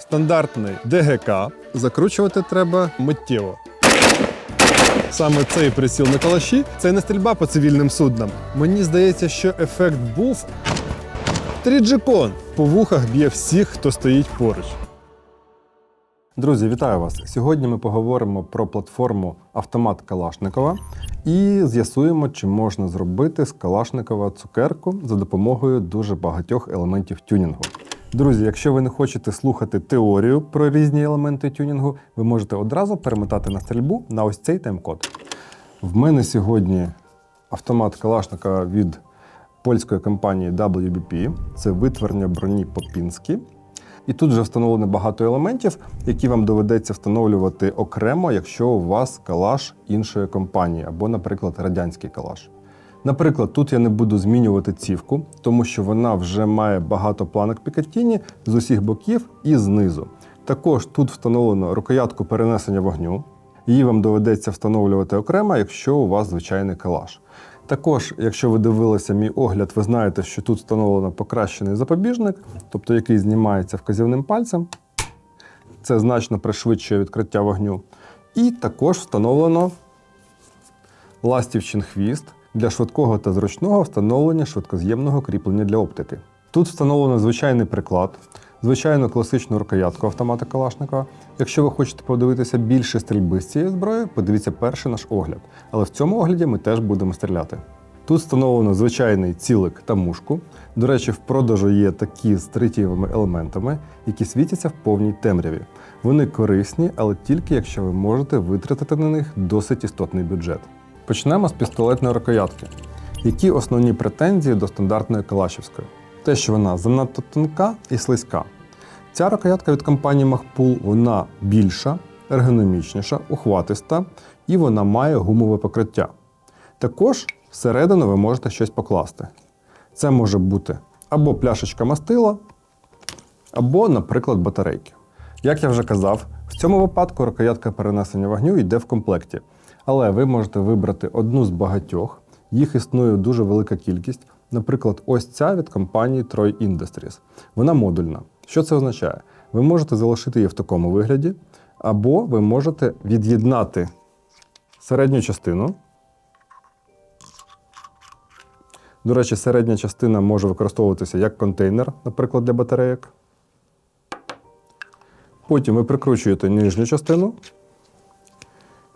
Стандартний ДГК закручувати треба миттєво. Саме цей приціл на калаші це не стрільба по цивільним суднам. Мені здається, що ефект був тріджикон. По вухах б'є всіх, хто стоїть поруч. Друзі, вітаю вас! Сьогодні ми поговоримо про платформу автомат Калашникова і з'ясуємо, чи можна зробити з Калашникова цукерку за допомогою дуже багатьох елементів тюнінгу. Друзі, якщо ви не хочете слухати теорію про різні елементи тюнінгу, ви можете одразу перемотати на стрільбу на ось цей тайм-код. В мене сьогодні автомат Калашникова від польської компанії WBP. Це витворення броні Попінські. І тут вже встановлено багато елементів, які вам доведеться встановлювати окремо, якщо у вас калаш іншої компанії, або, наприклад, радянський калаш. Наприклад, тут я не буду змінювати цівку, тому що вона вже має багато планок Пікатіні з усіх боків і знизу. Також тут встановлено рукоятку перенесення вогню. Її вам доведеться встановлювати окремо, якщо у вас звичайний калаш. Також, якщо ви дивилися мій огляд, ви знаєте, що тут встановлено покращений запобіжник, тобто який знімається вказівним пальцем. Це значно пришвидшує відкриття вогню. І також встановлено ластівчин хвіст для швидкого та зручного встановлення швидкоз'ємного кріплення для оптики. Тут встановлено звичайний приклад, звичайну класичну рукоятку автомата Калашникова. Якщо ви хочете подивитися більше стрільби з цієї зброї, подивіться перший наш огляд. Але в цьому огляді ми теж будемо стріляти. Тут встановлено звичайний цілик та мушку. До речі, в продажу є такі з тритієвими елементами, які світяться в повній темряві. Вони корисні, але тільки якщо ви можете витратити на них досить істотний бюджет. Почнемо з пістолетної рукоятки. Які основні претензії до стандартної Калашівської? Те, що вона занадто тонка і слизька. Ця рукоятка від компанії Machpool, вона більша, ергономічніша, ухватиста і вона має гумове покриття. Також всередину ви можете щось покласти. Це може бути або пляшечка мастила, або, наприклад, батарейки. Як я вже казав, в цьому випадку рукоятка перенесення вогню йде в комплекті. Але ви можете вибрати одну з багатьох, їх існує дуже велика кількість. Наприклад, ось ця від компанії Troy Industries. Вона модульна. Що це означає? Ви можете залишити її в такому вигляді, або ви можете від'єднати середню частину. До речі, середня частина може використовуватися як контейнер, наприклад, для батарейок. Потім ви прикручуєте нижню частину,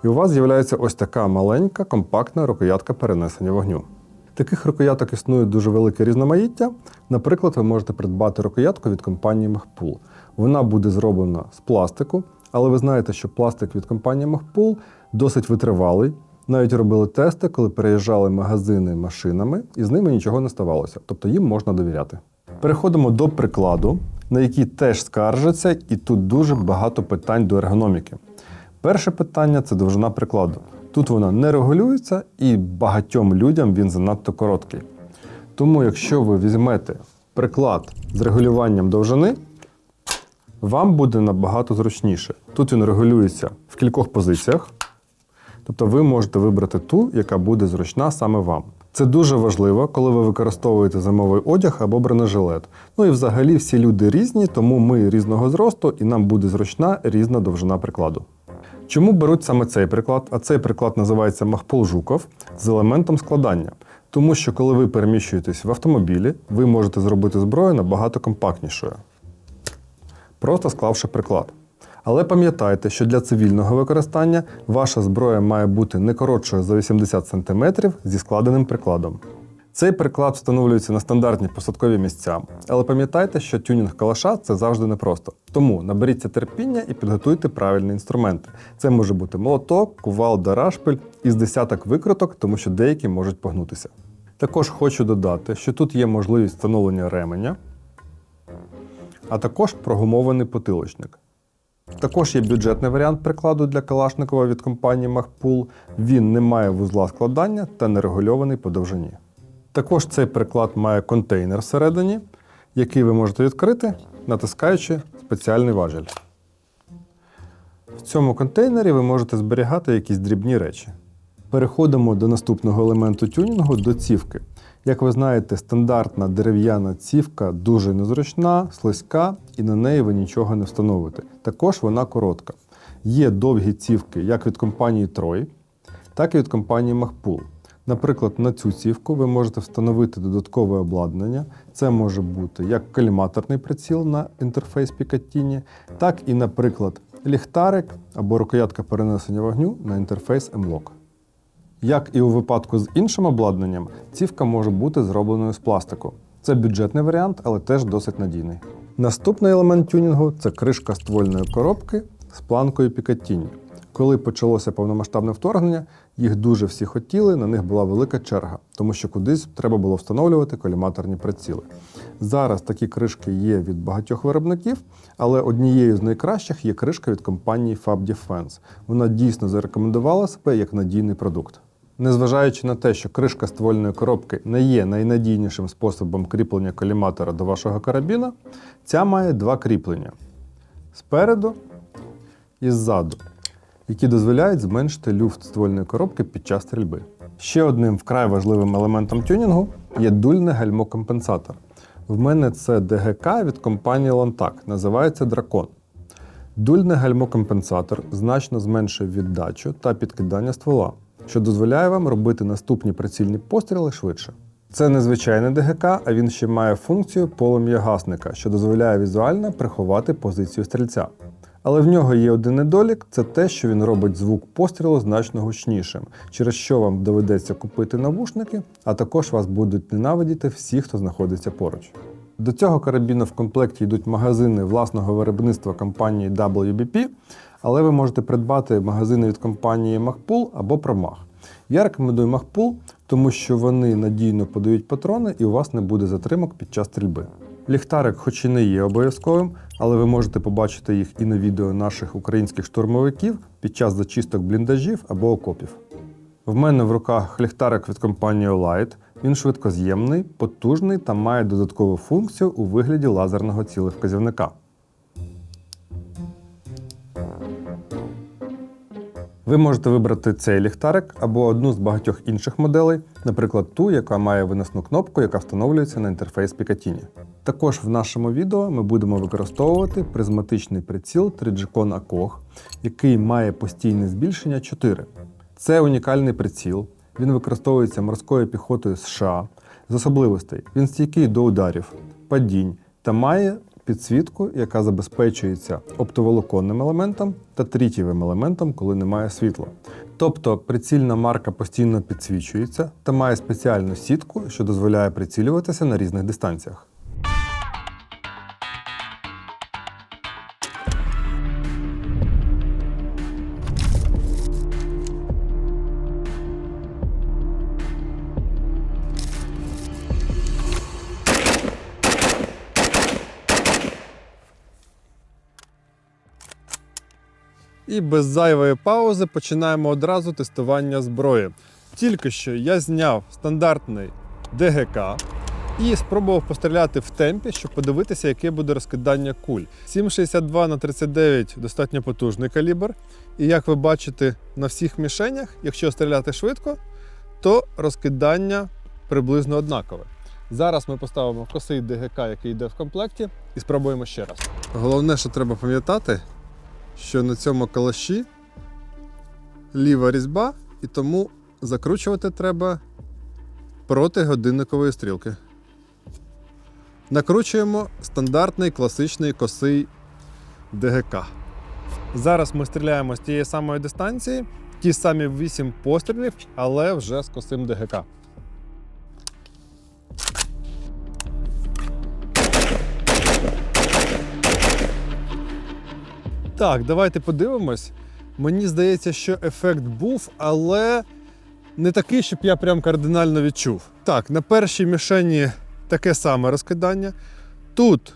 і у вас з'являється ось така маленька компактна рукоятка перенесення вогню. Таких рукояток існує дуже велике різноманіття. Наприклад, ви можете придбати рукоятку від компанії Machpool. Вона буде зроблена з пластику, але ви знаєте, що пластик від компанії Machpool досить витривалий. Навіть робили тести, коли переїжджали магазини машинами, і з ними нічого не ставалося, тобто їм можна довіряти. Переходимо до прикладу, на який теж скаржаться, і тут дуже багато питань до ергономіки. Перше питання це довжина прикладу. Тут вона не регулюється, і багатьом людям він занадто короткий. Тому, якщо ви візьмете приклад з регулюванням довжини, вам буде набагато зручніше. Тут він регулюється в кількох позиціях. Тобто ви можете вибрати ту, яка буде зручна саме вам. Це дуже важливо, коли ви використовуєте зимовий одяг або бронежилет. Ну і взагалі всі люди різні, тому ми різного зросту і нам буде зручна різна довжина прикладу. Чому беруть саме цей приклад? А цей приклад називається Махпол Жуков з елементом складання. Тому що коли ви переміщуєтесь в автомобілі, ви можете зробити зброю набагато компактнішою, просто склавши приклад. Але пам'ятайте, що для цивільного використання ваша зброя має бути не коротшою за 80 см зі складеним прикладом. Цей приклад встановлюється на стандартні посадкові місця, але пам'ятайте, що тюнінг калаша це завжди непросто. Тому наберіться терпіння і підготуйте правильні інструменти. Це може бути молоток, кувалда, рашпиль із десяток викруток, тому що деякі можуть погнутися. Також хочу додати, що тут є можливість встановлення ременя, а також прогумований потилочник. Також є бюджетний варіант прикладу для Калашникова від компанії Machpool. Він не має вузла складання та не регульований по довжині. Також цей приклад має контейнер всередині, який ви можете відкрити, натискаючи спеціальний важіль. В цьому контейнері ви можете зберігати якісь дрібні речі. Переходимо до наступного елементу тюнінгу до цівки. Як ви знаєте, стандартна дерев'яна цівка дуже незручна, слизька, і на неї ви нічого не встановите. Також вона коротка. Є довгі цівки як від компанії Troy, так і від компанії Mahpool. Наприклад, на цю цівку ви можете встановити додаткове обладнання. Це може бути як коліматорний приціл на інтерфейс Picatinny, так і, наприклад, ліхтарик або рукоятка перенесення вогню на інтерфейс M-Lock. Як і у випадку з іншим обладнанням, цівка може бути зробленою з пластику. Це бюджетний варіант, але теж досить надійний. Наступний елемент тюнінгу це кришка ствольної коробки з планкою Picatinny. Коли почалося повномасштабне вторгнення, їх дуже всі хотіли, на них була велика черга, тому що кудись треба було встановлювати коліматорні приціли. Зараз такі кришки є від багатьох виробників, але однією з найкращих є кришка від компанії Fab Defense. Вона дійсно зарекомендувала себе як надійний продукт. Незважаючи на те, що кришка ствольної коробки не є найнадійнішим способом кріплення коліматора до вашого карабіна, ця має два кріплення спереду і ззаду, які дозволяють зменшити люфт ствольної коробки під час стрільби. Ще одним вкрай важливим елементом тюнінгу є дульне гальмо-компенсатор. В мене це ДГК від компанії Lantac, називається Дракон. Дульне гальмо-компенсатор значно зменшує віддачу та підкидання ствола, що дозволяє вам робити наступні прицільні постріли швидше. Це не звичайний ДГК, а він ще має функцію полум'ягасника, що дозволяє візуально приховати позицію стрільця. Але в нього є один недолік це те, що він робить звук пострілу значно гучнішим, через що вам доведеться купити навушники, а також вас будуть ненавидіти всі, хто знаходиться поруч. До цього карабіну в комплекті йдуть магазини власного виробництва компанії WBP, але ви можете придбати магазини від компанії Mahpool або Promach. Я рекомендую Mahpool, тому що вони надійно подають патрони і у вас не буде затримок під час стрільби. Ліхтарик, хоч і не є обов'язковим, але ви можете побачити їх і на відео наших українських штурмовиків під час зачисток бліндажів або окопів. В мене в руках ліхтарик від компанії Olight. Він швидкоз'ємний, потужний та має додаткову функцію у вигляді лазерного цілевказівника. Ви можете вибрати цей ліхтарик або одну з багатьох інших моделей, наприклад, ту, яка має виносну кнопку, яка встановлюється на інтерфейс Picatinny. Також в нашому відео ми будемо використовувати призматичний приціл Trigicon ACOG, який має постійне збільшення 4. Це унікальний приціл. Він використовується морською піхотою США. З особливостей він стійкий до ударів, падінь та має підсвітку, яка забезпечується оптоволоконним елементом та трітєвим елементом, коли немає світла. Тобто прицільна марка постійно підсвічується та має спеціальну сітку, що дозволяє прицілюватися на різних дистанціях. І без зайвої паузи починаємо одразу тестування зброї. Тільки що я зняв стандартний ДГК і спробував постріляти в темпі, щоб подивитися, яке буде розкидання куль. 7,62 на 39 достатньо потужний калібр. І як ви бачите на всіх мішенях, якщо стріляти швидко, то розкидання приблизно однакове. Зараз ми поставимо косий ДГК, який йде в комплекті, і спробуємо ще раз. Головне, що треба пам'ятати, що на цьому калаші ліва різьба, і тому закручувати треба проти годинникової стрілки. Накручуємо стандартний класичний косий ДГК. Зараз ми стріляємо з тієї самої дистанції, ті самі 8 пострілів, але вже з косим ДГК. Так, давайте подивимось. Мені здається, що ефект був, але не такий, щоб я прям кардинально відчув. Так, на першій мішені таке саме розкидання. Тут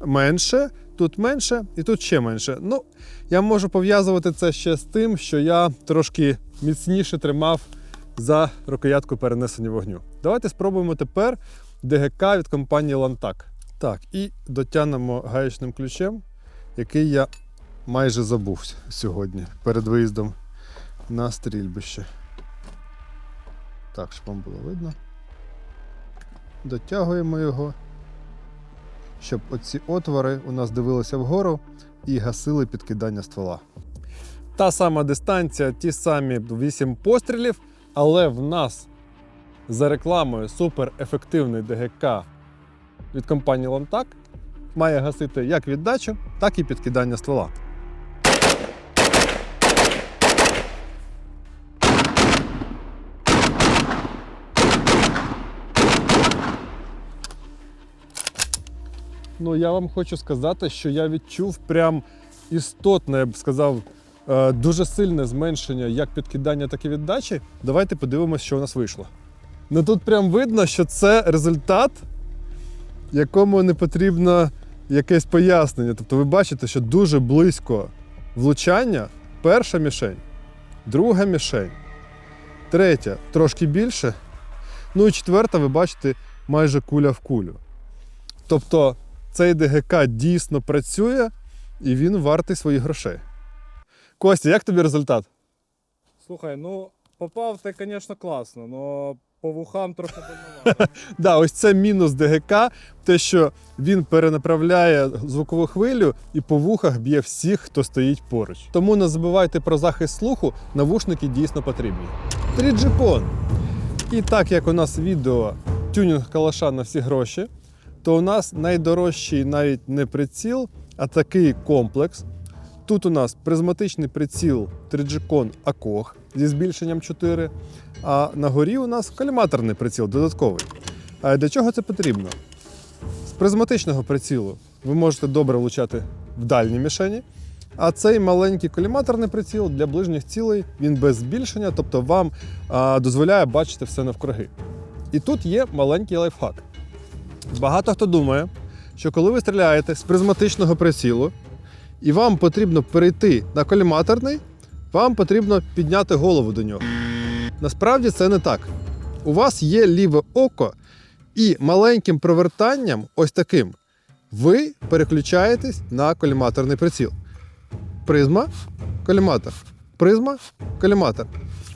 менше, тут менше і тут ще менше. Ну, я можу пов'язувати це ще з тим, що я трошки міцніше тримав за рукоятку перенесення вогню. Давайте спробуємо тепер ДГК від компанії Lantac. Так, і дотягнемо гаєчним ключем, який я майже забув сьогодні перед виїздом на стрільбище. Так, щоб вам було видно. дотягуємо його, щоб оці отвори у нас дивилися вгору і гасили підкидання ствола. Та сама дистанція, ті самі 8 пострілів, але в нас за рекламою суперефективний ДГК від компанії Лантак має гасити як віддачу, так і підкидання ствола. Ну, я вам хочу сказати, що я відчув прям істотне, я б сказав, е, дуже сильне зменшення як підкидання, так і віддачі. Давайте подивимося, що у нас вийшло. Ну тут прям видно, що це результат, якому не потрібно якесь пояснення. Тобто ви бачите, що дуже близько влучання перша мішень, друга мішень, третя трошки більше. Ну і четверта, ви бачите, майже куля в кулю. Тобто цей ДГК дійсно працює і він вартий своїх грошей. Костя, як тобі результат? Слухай, ну попав ти, звісно, класно, але по вухам трохи больновато. Да, ось це мінус ДГК, те, що він перенаправляє звукову хвилю і по вухах б'є всіх, хто стоїть поруч. Тому не забувайте про захист слуху, навушники дійсно потрібні. 3G-Pon. І так як у нас відео тюнінг калаша на всі гроші, то у нас найдорожчий навіть не приціл, а такий комплекс. Тут у нас призматичний приціл 3G-Con ACOG зі збільшенням 4, а на горі у нас коліматорний приціл додатковий. А для чого це потрібно? З призматичного прицілу ви можете добре влучати в дальні мішені, а цей маленький коліматорний приціл для ближніх цілей він без збільшення, тобто вам а, дозволяє бачити все навкруги. І тут є маленький лайфхак. Багато хто думає, що коли ви стріляєте з призматичного прицілу, і вам потрібно перейти на коліматорний, вам потрібно підняти голову до нього. Насправді це не так. У вас є ліве око, і маленьким провертанням, ось таким, ви переключаєтесь на коліматорний приціл. Призма, коліматор, призма, коліматор.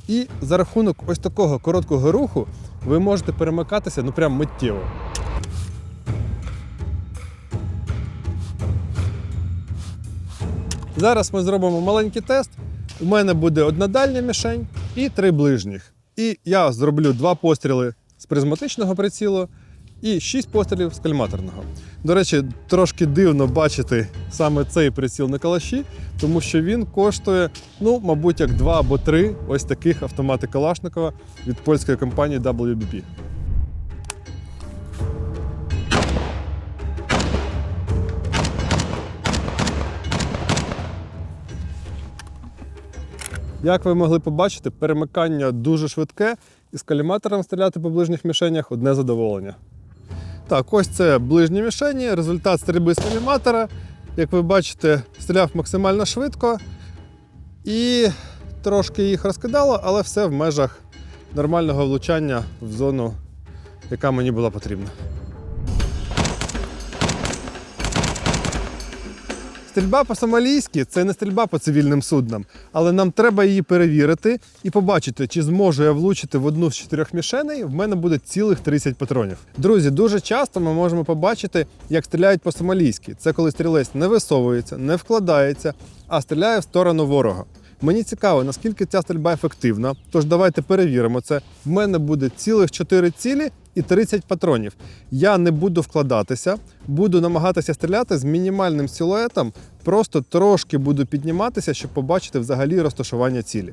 І за рахунок ось такого короткого руху ви можете перемикатися ну прям миттєво. Зараз ми зробимо маленький тест. У мене буде одна дальня мішень і три ближніх. І я зроблю два постріли з призматичного прицілу і шість пострілів з кальматорного. До речі, трошки дивно бачити саме цей приціл на калаші, тому що він коштує, ну, мабуть, як два або три ось таких автомати Калашникова від польської компанії WBP. Як ви могли побачити, перемикання дуже швидке, і з каліматором стріляти по ближніх мішенях одне задоволення. Так, ось це ближні мішені, результат стрільби з каліматора. Як ви бачите, стріляв максимально швидко і трошки їх розкидало, але все в межах нормального влучання в зону, яка мені була потрібна. Стрільба по-сомалійськи це не стрільба по цивільним суднам, але нам треба її перевірити і побачити, чи зможу я влучити в одну з чотирьох мішеней. В мене буде цілих 30 патронів. Друзі, дуже часто ми можемо побачити, як стріляють по-сомалійськи. Це коли стрілець не висовується, не вкладається, а стріляє в сторону ворога. Мені цікаво, наскільки ця стрільба ефективна. Тож давайте перевіримо це. В мене буде цілих 4 цілі і 30 патронів. Я не буду вкладатися, буду намагатися стріляти з мінімальним силуетом, просто трошки буду підніматися, щоб побачити взагалі розташування цілі.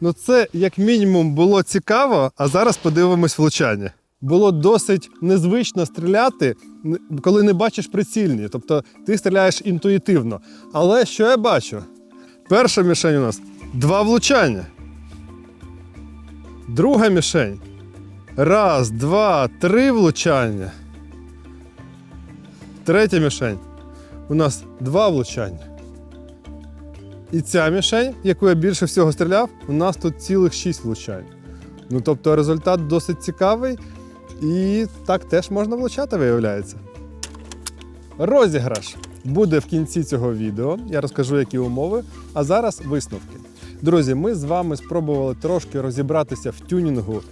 Ну, це як мінімум було цікаво, а зараз подивимось влучання. Було досить незвично стріляти, коли не бачиш прицільні. Тобто ти стріляєш інтуїтивно. Але що я бачу? Перша мішень у нас два влучання. Друга мішень. Раз, два, три влучання. Третя мішень. У нас два влучання. І ця мішень, яку я більше всього стріляв, у нас тут цілих 6 влучань. Ну тобто результат досить цікавий. І так теж можна влучати, виявляється. Розіграш буде в кінці цього відео. Я розкажу, які умови. А зараз висновки. Друзі, ми з вами спробували трошки розібратися в тюнінгу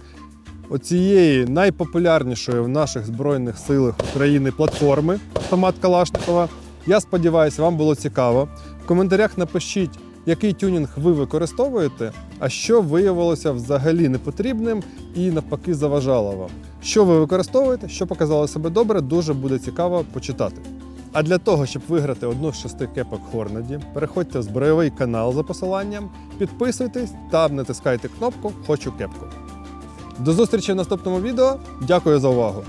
оцієї найпопулярнішої в наших збройних силах України платформи автомат Калашникова. Я сподіваюся, вам було цікаво. В коментарях напишіть, який тюнінг ви використовуєте, а що виявилося взагалі непотрібним і навпаки заважало вам. Що ви використовуєте, що показало себе добре, дуже буде цікаво почитати. А для того, щоб виграти одну з шести кепок Хорнаді, переходьте в збройовий канал за посиланням, підписуйтесь та натискайте кнопку Хочу кепку. До зустрічі в наступному відео. Дякую за увагу!